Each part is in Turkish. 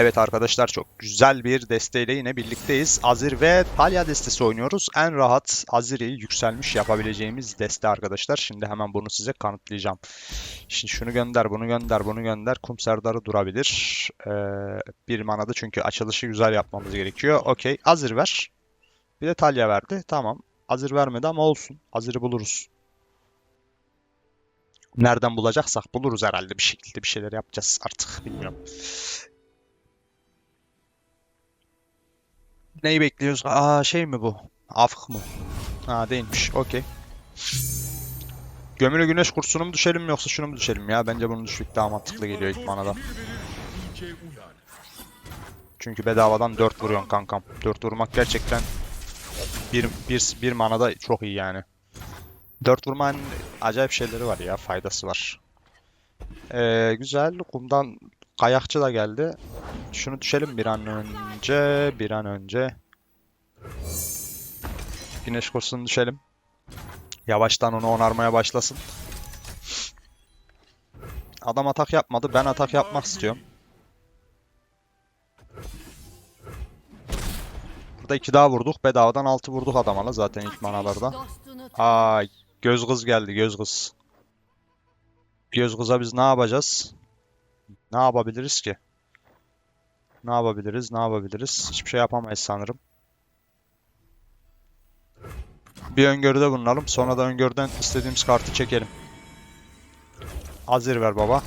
Evet arkadaşlar çok güzel bir desteğiyle yine birlikteyiz. Azir ve Talia destesi oynuyoruz. En rahat Azir'i yükselmiş yapabileceğimiz deste arkadaşlar. Şimdi hemen bunu size kanıtlayacağım. Şimdi şunu gönder, bunu gönder, bunu gönder. Kum Serdar'ı durabilir. Ee, bir manada çünkü açılışı güzel yapmamız gerekiyor. Okey. Azir ver. Bir de Talia verdi. Tamam. Azir vermedi ama olsun. Azir'i buluruz. Nereden bulacaksak buluruz herhalde bir şekilde bir şeyler yapacağız artık bilmiyorum. Neyi bekliyoruz? Aa şey mi bu? Afık mı? Ha değilmiş. Okey. Gömülü güneş kursunu mu düşelim yoksa şunu mu düşelim ya? Bence bunu düşmek daha mantıklı geliyor ilk manada. Çünkü bedavadan 4 vuruyorsun kankam. 4 vurmak gerçekten bir, bir, bir manada çok iyi yani. 4 vurmanın acayip şeyleri var ya. Faydası var. Ee, güzel. Kumdan kayakçı da geldi. Şunu düşelim bir an önce. Bir an önce. Güneş kursunu düşelim. Yavaştan onu onarmaya başlasın. Adam atak yapmadı. Ben atak yapmak istiyorum. Burada iki daha vurduk. Bedavadan altı vurduk adamala zaten ilk manalarda. Aa, göz kız geldi göz kız. Göz kıza biz ne yapacağız? Ne yapabiliriz ki? Ne yapabiliriz? Ne yapabiliriz? Hiçbir şey yapamayız sanırım. Bir öngörüde bulunalım. Sonra da öngörüden istediğimiz kartı çekelim. Azir ver baba.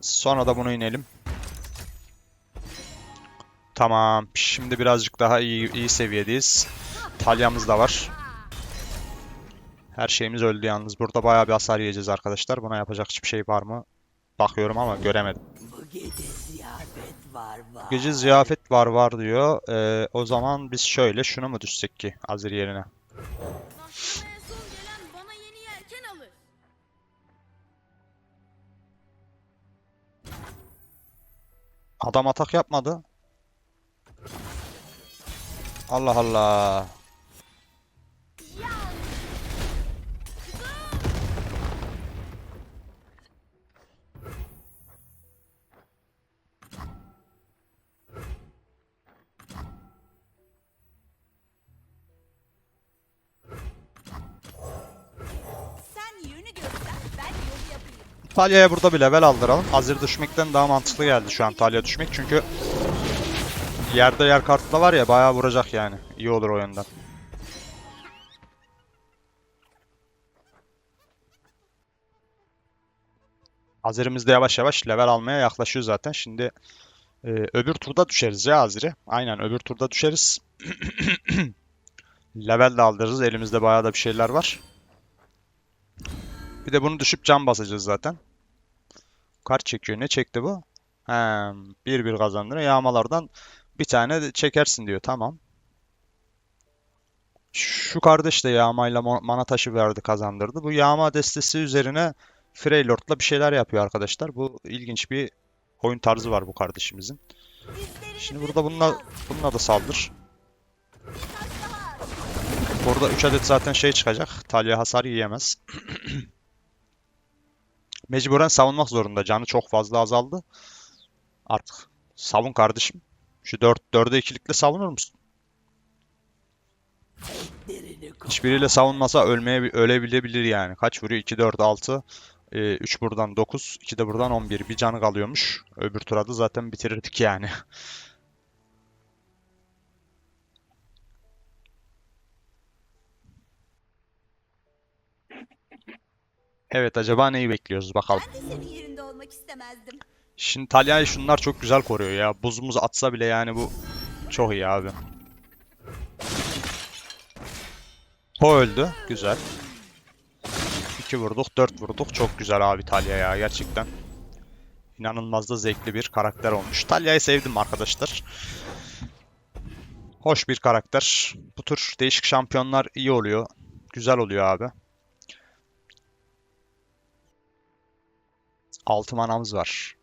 Sonra da bunu inelim. Tamam. Şimdi birazcık daha iyi, iyi seviyedeyiz. Talyamız da var. Her şeyimiz öldü yalnız. Burada bayağı bir hasar yiyeceğiz arkadaşlar. Buna yapacak hiçbir şey var mı? Bakıyorum ama göremedim. Gece ziyafet var var. Gece ziyafet var var diyor. Ee, o zaman biz şöyle şunu mu düşsek ki Azir yerine? Adam atak yapmadı. Allah Allah. Talya'ya burada bir level aldıralım. Azir düşmekten daha mantıklı geldi şu an Talya düşmek çünkü yerde yer kartla var ya bayağı vuracak yani. İyi olur o yönden. Azir'imiz de yavaş yavaş level almaya yaklaşıyor zaten. Şimdi e, öbür turda düşeriz ya Azir'i. Aynen öbür turda düşeriz. Level de aldırırız. Elimizde bayağı da bir şeyler var. Bir de bunu düşüp can basacağız zaten. Kart çekiyor. Ne çekti bu? He, 1-1 kazandırıyor. Yağmalardan bir tane çekersin diyor. Tamam. Şu kardeş de yağmayla mana taşı verdi kazandırdı. Bu yağma destesi üzerine Freylord'la bir şeyler yapıyor arkadaşlar. Bu ilginç bir oyun tarzı var bu kardeşimizin. Şimdi burada bununla, bununla da saldır. Burada 3 adet zaten şey çıkacak. Talya hasar yiyemez. Mecburen savunmak zorunda. Canı çok fazla azaldı. Artık savun kardeşim. Şu 4 4'e 2'likle savunur musun? Hiçbiriyle savunmasa ölmeye ölebilebilir yani. Kaç vuruyor? 2 4 6 3 buradan 9, 2 de buradan 11. Bir canı kalıyormuş. Öbür turada zaten bitirirdik yani. Evet acaba neyi bekliyoruz bakalım. Ben de senin yerinde olmak istemezdim. Şimdi Talya'yı şunlar çok güzel koruyor ya. Buzumuz atsa bile yani bu çok iyi abi. O öldü. Güzel. 2 vurduk, 4 vurduk. Çok güzel abi Talya ya gerçekten. İnanılmaz da zevkli bir karakter olmuş. Talya'yı sevdim arkadaşlar. Hoş bir karakter. Bu tür değişik şampiyonlar iyi oluyor. Güzel oluyor abi. 6 manamız var.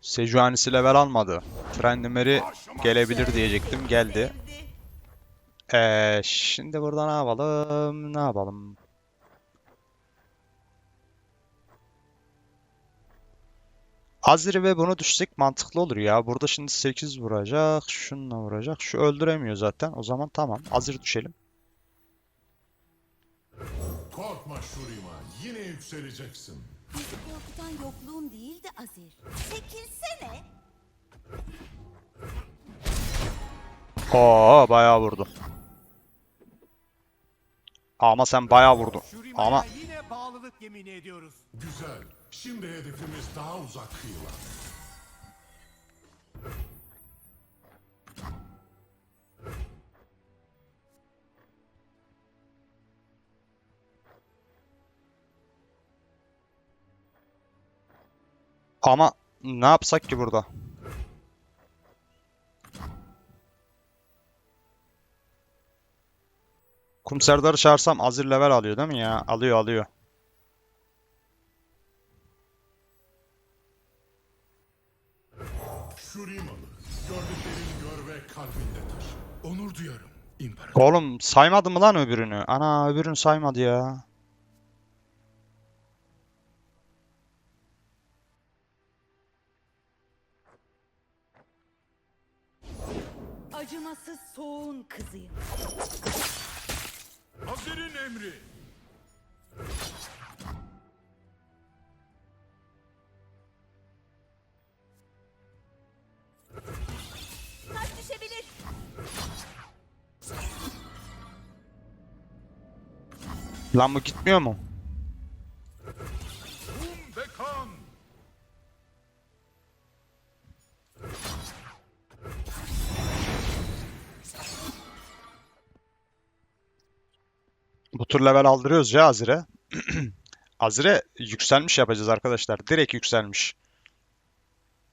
Sejuani'si level almadı. Trendimeri gelebilir diyecektim. Geldi. Ee, şimdi burada ne yapalım? Ne yapalım? Azri ve bunu düşsek mantıklı olur ya. Burada şimdi 8 vuracak. Şununla vuracak. Şu öldüremiyor zaten. O zaman tamam. Azri düşelim. Korkma yine yükseleceksin. Bizi korkutan yokluğun değil de Azir. Çekilsene. Oo bayağı vurdu. Ama sen bayağı vurdun. Şurima'ya Ama yine bağlılık yemini ediyoruz. Güzel, şimdi hedefimiz daha uzak kıyılar. Ama ne yapsak ki burada? Kum Serdar'ı çağırsam Azir level alıyor değil mi ya? Alıyor alıyor. Oğlum saymadı mı lan öbürünü? Ana öbürünü saymadı ya. Soğuğun kızıyım. Hazırın emri. Taş düşebilir. Lan bu gitmiyor mu? Tur level aldırıyoruz ya Azir'e. Azir'e yükselmiş yapacağız arkadaşlar. Direkt yükselmiş.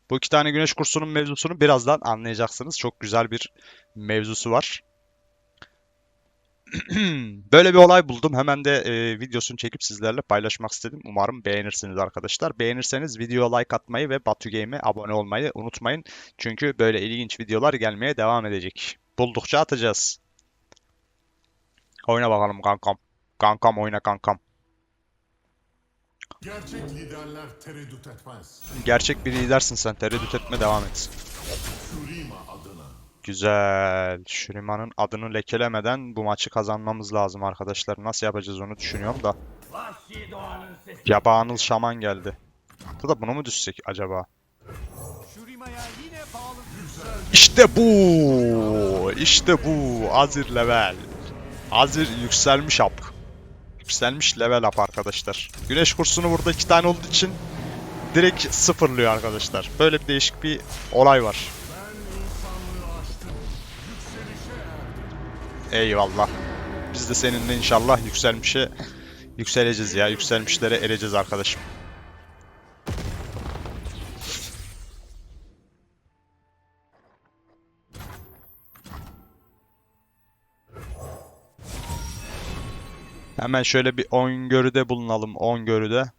Bu iki tane güneş kursunun mevzusunu birazdan anlayacaksınız. Çok güzel bir mevzusu var. Böyle bir olay buldum. Hemen de e, videosunu çekip sizlerle paylaşmak istedim. Umarım beğenirsiniz arkadaşlar. Beğenirseniz videoya like atmayı ve Batu Game'e abone olmayı unutmayın. Çünkü böyle ilginç videolar gelmeye devam edecek. Buldukça atacağız. Oyna bakalım kankam. Kankam oyna kankam. Gerçek liderler tereddüt etmez. Gerçek bir lidersin sen. Tereddüt etme devam et. Şurima adına. Güzel. Şuriman'ın adını lekelemeden bu maçı kazanmamız lazım arkadaşlar. Nasıl yapacağız onu düşünüyorum da. Yabanıl şaman geldi. Burada bunu mu düşsek acaba? İşte bu. İşte bu. Azir level. Azir yükselmiş up. Yükselmiş level up arkadaşlar. Güneş kursunu burada iki tane olduğu için direkt sıfırlıyor arkadaşlar. Böyle bir değişik bir olay var. Eyvallah. Biz de seninle inşallah yükselmişe yükseleceğiz ya. Yükselmişlere ereceğiz arkadaşım. Hemen şöyle bir öngörüde bulunalım. Öngörüde.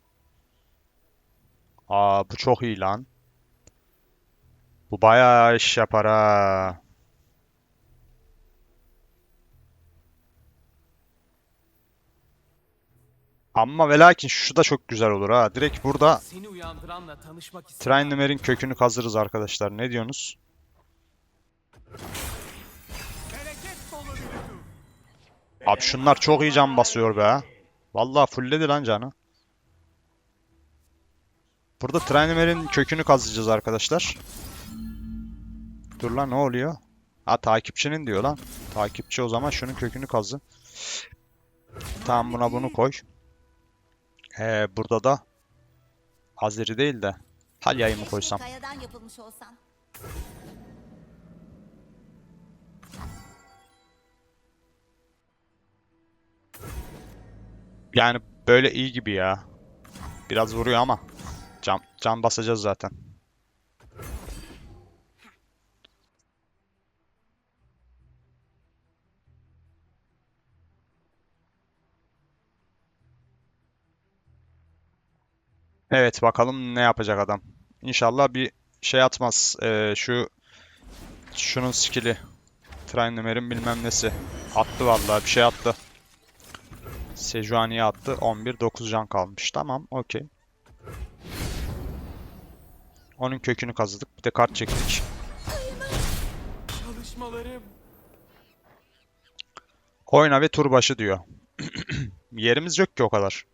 Aa bu çok iyi lan. Bu bayağı iş yapar ha. Ama ve lakin şu da çok güzel olur ha. Direkt burada. Trainemer'in kökünü kazırız arkadaşlar. Ne diyorsunuz? Abi şunlar çok iyi can basıyor be. Vallahi fullledi lan canı. Burada Trainemer'in kökünü kazıyacağız arkadaşlar. Dur lan ne oluyor? Ha takipçinin diyor lan. Takipçi o zaman şunun kökünü kazı. Tamam buna bunu koy. Ee, burada da Azeri değil de Talya'yı mı koysam? Yani böyle iyi gibi ya. Biraz vuruyor ama. Can, can basacağız zaten. Evet bakalım ne yapacak adam. İnşallah bir şey atmaz. Ee, şu şunun skill'i. Trainemer'in bilmem nesi. Attı vallahi bir şey attı. Sejuani'ye attı. 11 9 can kalmış. Tamam, okey. Onun kökünü kazıdık. Bir de kart çektik. Oyna ve tur başı diyor. Yerimiz yok ki o kadar.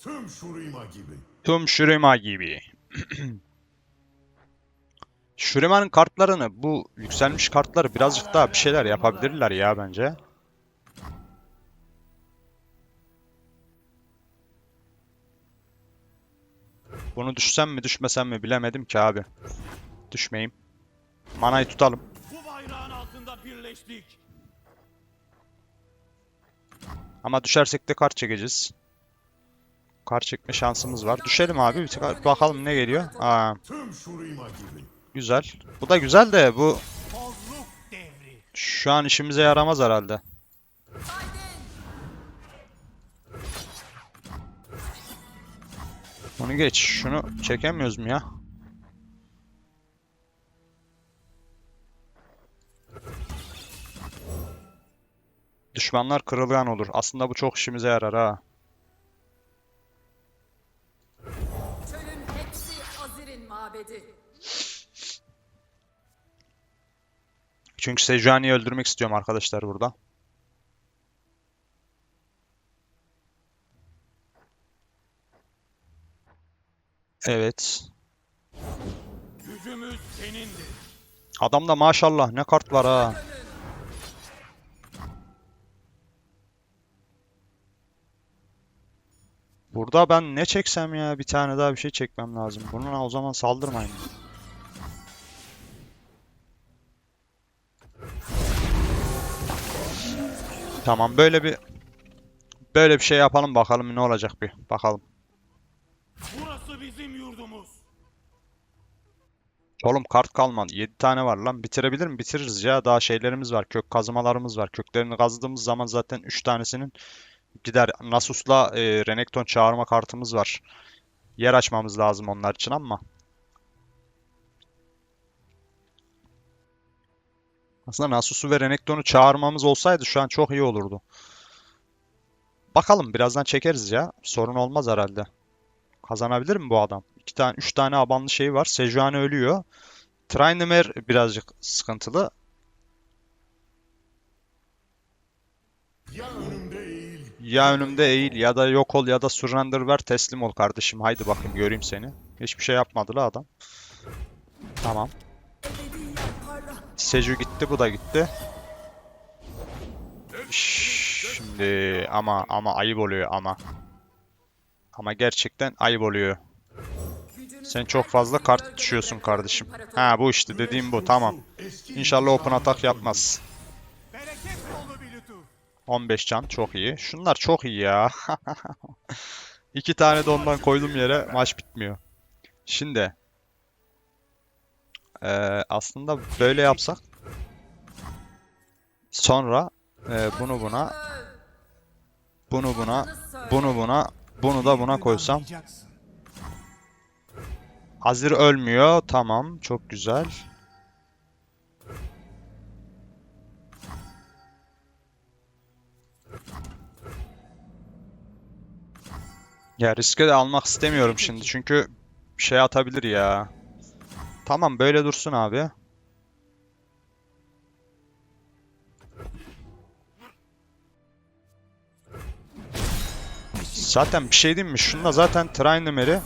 Tüm Şurima gibi. Tüm Shurima gibi. Shurima'nın kartlarını, bu yükselmiş kartları birazcık daha bir şeyler yapabilirler ya bence. Bunu düşsem mi düşmesem mi bilemedim ki abi. Düşmeyeyim. Manayı tutalım. Bu bayrağın altında birleştik. Ama düşersek de kart çekeceğiz. Kart çekme şansımız var. Düşelim abi. Bir bakalım ne geliyor. Aa, güzel. Bu da güzel de bu şu an işimize yaramaz herhalde. Onu geç. Şunu çekemiyoruz mu ya? Düşmanlar kırılgan olur. Aslında bu çok işimize yarar ha. Çünkü Sejuani'yi öldürmek istiyorum arkadaşlar burada. Evet. Gücümüz senindir. Adamda maşallah ne kart var ha. Burada ben ne çeksem ya? Bir tane daha bir şey çekmem lazım. Bununla o zaman saldırmayın. Tamam böyle bir böyle bir şey yapalım bakalım ne olacak bir bakalım. Burası bizim yurdumuz. Oğlum kart kalmadı. 7 tane var lan. Bitirebilir mi? Bitiririz ya. Daha şeylerimiz var. Kök kazmalarımız var. Köklerini kazdığımız zaman zaten 3 tanesinin gider. Nasus'la e, Renekton çağırma kartımız var. Yer açmamız lazım onlar için ama. Aslında Nasus'u ve Renekton'u çağırmamız olsaydı şu an çok iyi olurdu. Bakalım birazdan çekeriz ya. Sorun olmaz herhalde. Kazanabilir mi bu adam? İki tane, üç tane abanlı şey var. Sejuani ölüyor. Tryndamere birazcık sıkıntılı. Ya önümde eğil. Ya önümde eğil ya da yok ol ya da surrender ver teslim ol kardeşim. Haydi bakayım göreyim seni. Hiçbir şey yapmadı la adam. Tamam. Seju gitti bu da gitti. Şimdi ama ama ayıp oluyor ama. Ama gerçekten ayıp oluyor. Sen çok fazla kart düşüyorsun kardeşim. Ha bu işte dediğim bu tamam. İnşallah open atak yapmaz. Bereket dolu bir lütuf. 15 can çok iyi. Şunlar çok iyi ya. İki tane de ondan koydum yere maç bitmiyor. Şimdi eee, aslında böyle yapsak sonra eee, bunu buna bunu buna bunu buna bunu da buna koysam. Azir ölmüyor. Tamam. Çok güzel. Ya riske de almak istemiyorum şimdi. Çünkü şey atabilir ya. Tamam böyle dursun abi. Zaten bir şey diyeyim mi? Şunda zaten Tryndamere'i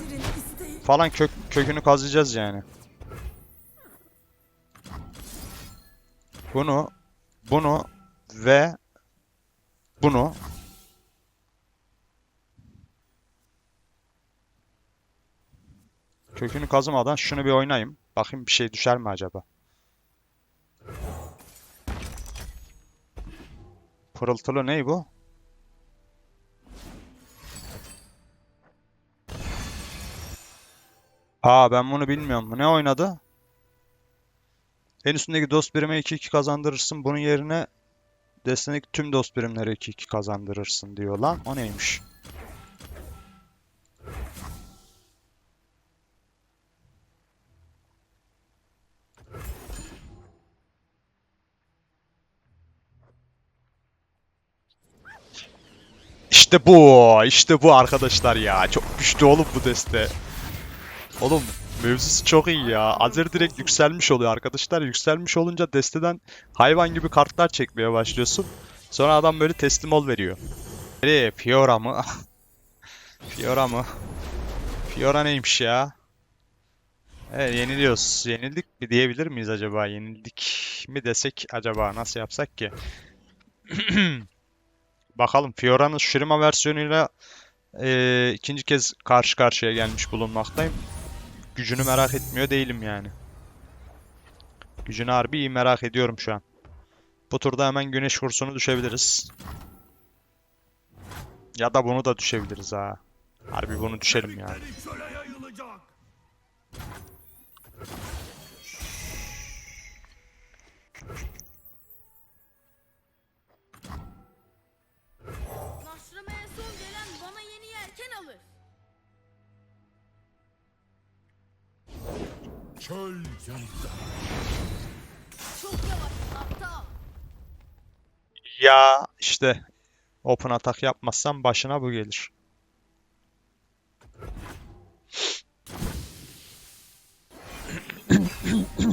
falan kök, kökünü kazıyacağız yani. Bunu, bunu ve bunu kökünü kazımadan şunu bir oynayayım. Bakayım bir şey düşer mi acaba? Pırıltılı ney bu? Aa ben bunu bilmiyorum. Ne oynadı? En üstündeki dost birime 2-2 kazandırırsın. Bunun yerine destedeki tüm dost birimlere 2-2 kazandırırsın diyor lan. O neymiş? İşte bu. işte bu arkadaşlar ya. Çok güçlü oğlum bu deste. Oğlum mevzusu çok iyi ya. Azir direkt yükselmiş oluyor arkadaşlar. Yükselmiş olunca desteden hayvan gibi kartlar çekmeye başlıyorsun. Sonra adam böyle teslim ol veriyor. Nereye? Fiora mı? Fiora mı? Fiora neymiş ya? Evet yeniliyoruz. Yenildik mi diyebilir miyiz acaba? Yenildik mi desek acaba? Nasıl yapsak ki? Bakalım Fiora'nın Shurima versiyonuyla eee, ikinci kez karşı karşıya gelmiş bulunmaktayım. Gücünü merak etmiyor değilim yani. Gücünü harbi iyi merak ediyorum şu an. Bu turda hemen güneş kursunu düşebiliriz. Ya da bunu da düşebiliriz ha. Harbi bunu düşelim ya. Çöl yanında. Çok yavaş aptal. Ya işte open atak yapmazsan başına bu gelir.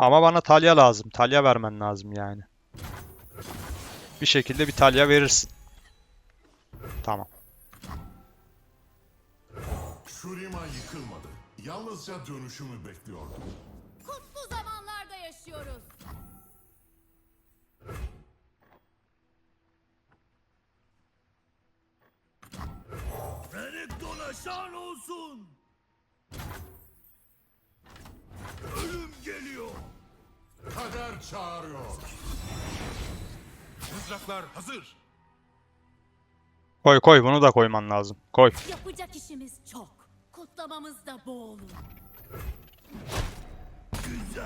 Ama bana Talya lazım. Talya vermen lazım yani. Bir şekilde bir Talya verirsin. Tamam. Shurima yıkılmadı. Yalnızca dönüşümü bekliyordu. Kutlu zamanlarda yaşıyoruz. Ferik dolaşan olsun. Ölüm geliyor. Kader çağırıyor. Mızraklar hazır. Koy koy bunu da koyman lazım. Koy. Yapacak işimiz çok. Kutlamamız da bu olur.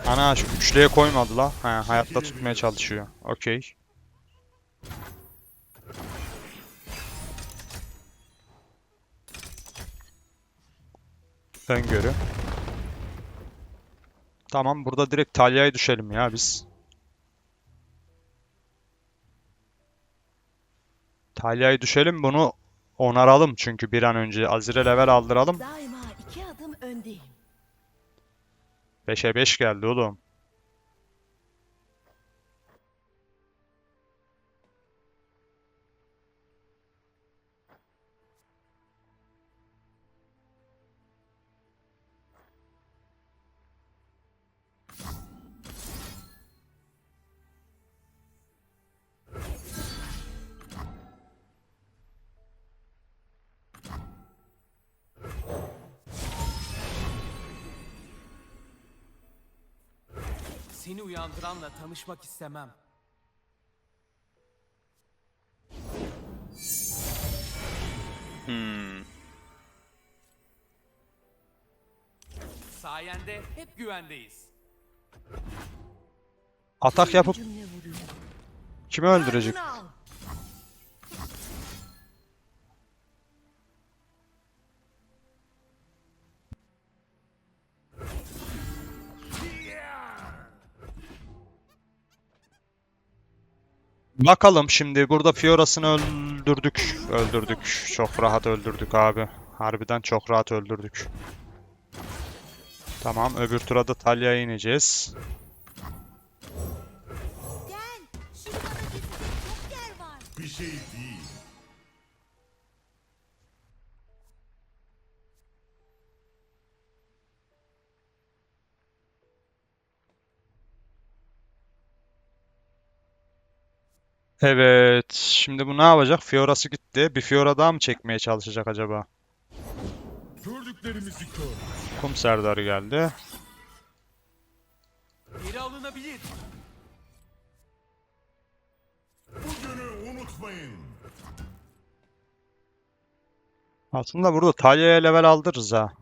Ana şu üçlüye koymadı la. He, hayatta tutmaya çalışıyor. Okey. Öngörü. Tamam burada direkt Talya'ya düşelim ya biz. Talya'ya düşelim bunu onaralım çünkü bir an önce Azir'e level aldıralım. Daima iki adım öndeyim. 5'e 5 geldi oğlum. Seni uyandıranla tanışmak istemem. Hmm. Sayende hep güvendeyiz. Atak yapıp kimi öldürecek? Bakalım şimdi burada Fiora'sını öldürdük. Öldürdük. Çok rahat öldürdük abi. Harbiden çok rahat öldürdük. Tamam öbür tura da Talya'ya ineceğiz. Gel. Şurada da gizli çok yer var. Bir şey Evet. Şimdi bu ne yapacak? Fiora'sı gitti. Bir Fiora daha mı çekmeye çalışacak acaba? Gördüklerimizi gör. Kum Serdarı geldi. Geri alınabilir. Bugünü unutmayın. Aslında burada Talya'ya level aldırırız ha.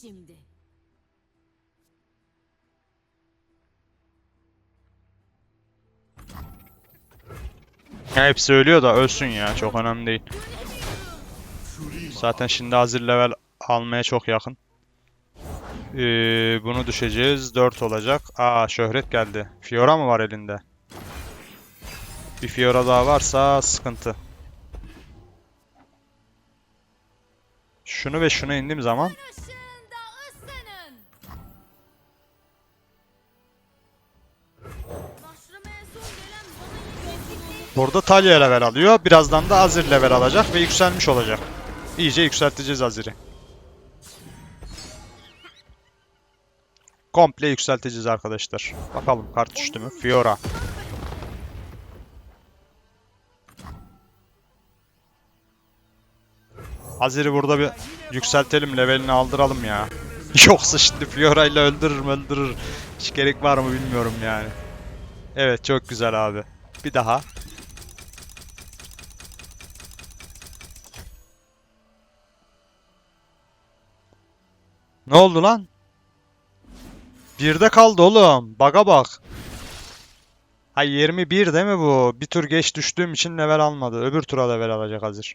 Şimdi. Hepsi ölüyor da ölsün ya çok önemli değil. Zaten şimdi hazır level almaya çok yakın. Ee, bunu düşeceğiz. 4 olacak. Aa şöhret geldi. Fiora mı var elinde? Bir Fiora daha varsa sıkıntı. Şunu ve şunu indiğim zaman burada Talia level alıyor. Birazdan da Azir level alacak ve yükselmiş olacak. İyice yükselteceğiz Azir'i. Komple yükselteceğiz arkadaşlar. Bakalım kart düştü mü? Fiora. Azir'i burada bir yükseltelim, levelini aldıralım ya. Yoksa şimdi Fiora ile öldürür öldürür. Hiç gerek var mı bilmiyorum yani. Evet çok güzel abi. Bir daha. Ne oldu lan? Birde kaldı oğlum. Baga bak. Ha 21 değil mi bu? Bir tur geç düştüğüm için level almadı. Öbür tura level alacak hazır.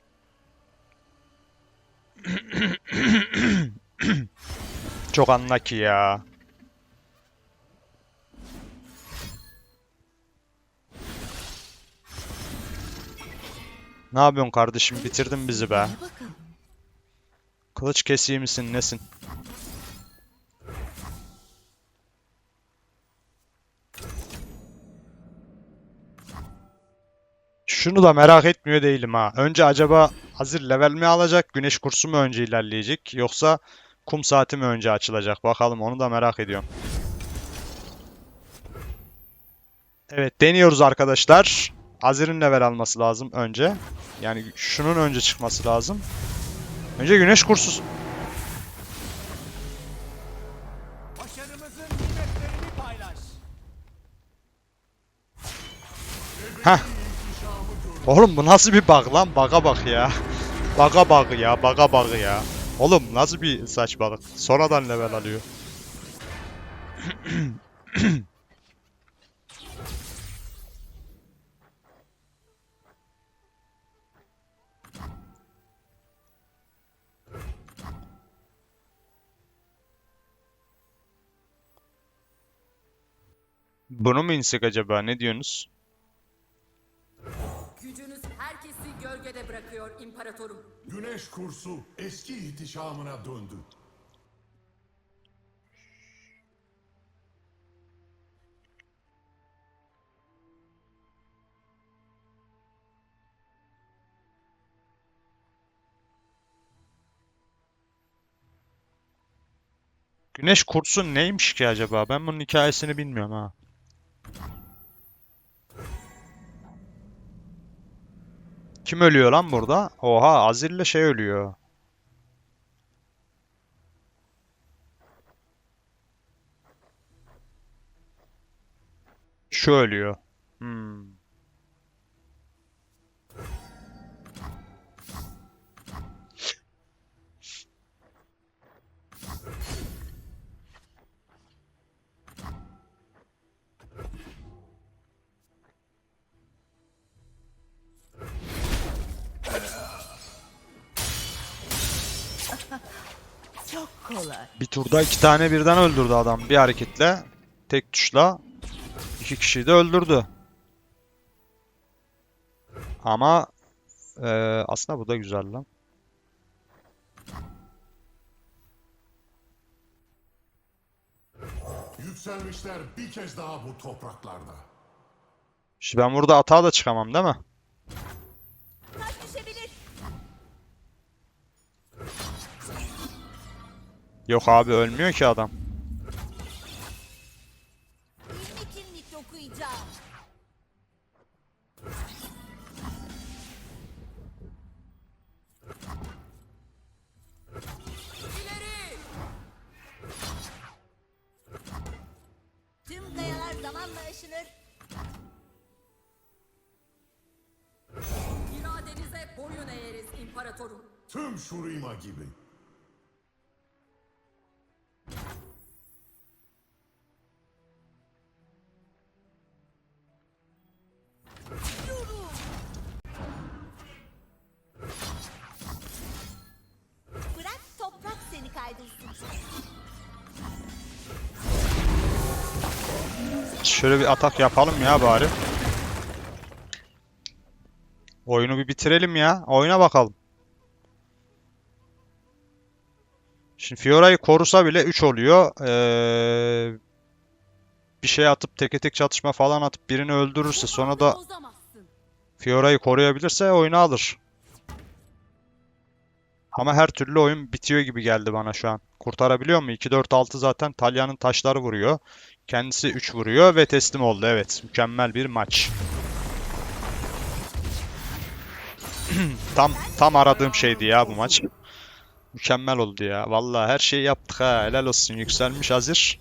Çok unlucky ya. Ne yapıyorsun kardeşim? Bitirdin bizi be. Kılıç kesiği misin nesin? Şunu da merak etmiyor değilim ha. Önce acaba hazır level mi alacak, güneş kursu mu önce ilerleyecek yoksa kum saati mi önce açılacak? Bakalım onu da merak ediyorum. Evet deniyoruz arkadaşlar. Azir'in level alması lazım önce. Yani şunun önce çıkması lazım. Önce güneş kursu Başarımızın nimetlerini paylaş. Heh. Oğlum bu nasıl bir bug lan? Bug'a bak ya. Bug'a bug ya. Bug'a bug ya. Oğlum nasıl bir saçmalık? Sonradan level alıyor. Bunu mu insek acaba? Ne diyorsunuz? Gücünüz herkesi gölgede bırakıyor imparatorum. Güneş kursu eski ihtişamına döndü. Güneş kursu neymiş ki acaba? Ben bunun hikayesini bilmiyorum ha. Kim ölüyor lan burada? Oha Azir'le şey ölüyor. Şu ölüyor. Turda iki tane birden öldürdü adam bir hareketle. Tek tuşla iki kişiyi de öldürdü. Ama eee, aslında bu da güzel lan. Yükselmişler bir kez daha bu topraklarda. Şimdi ben burada atağa da çıkamam değil mi? Yok abi ölmüyor ki adam. Şöyle bir atak yapalım ya bari. Oyunu bir bitirelim ya. Oyuna bakalım. Şimdi Fiora'yı korusa bile 3 oluyor. Ee, bir şey atıp teke tek çatışma falan atıp birini öldürürse sonra da. Fiora'yı koruyabilirse oyunu alır. Ama her türlü oyun bitiyor gibi geldi bana şu an. Kurtarabiliyor mu? 2-4-6 zaten Talya'nın taşları vuruyor. Kendisi 3 vuruyor ve teslim oldu. Evet, mükemmel bir maç. tam tam aradığım şeydi ya bu maç. Mükemmel oldu ya. Vallahi her şeyi yaptık ha. Helal olsun. Yükselmiş Azir.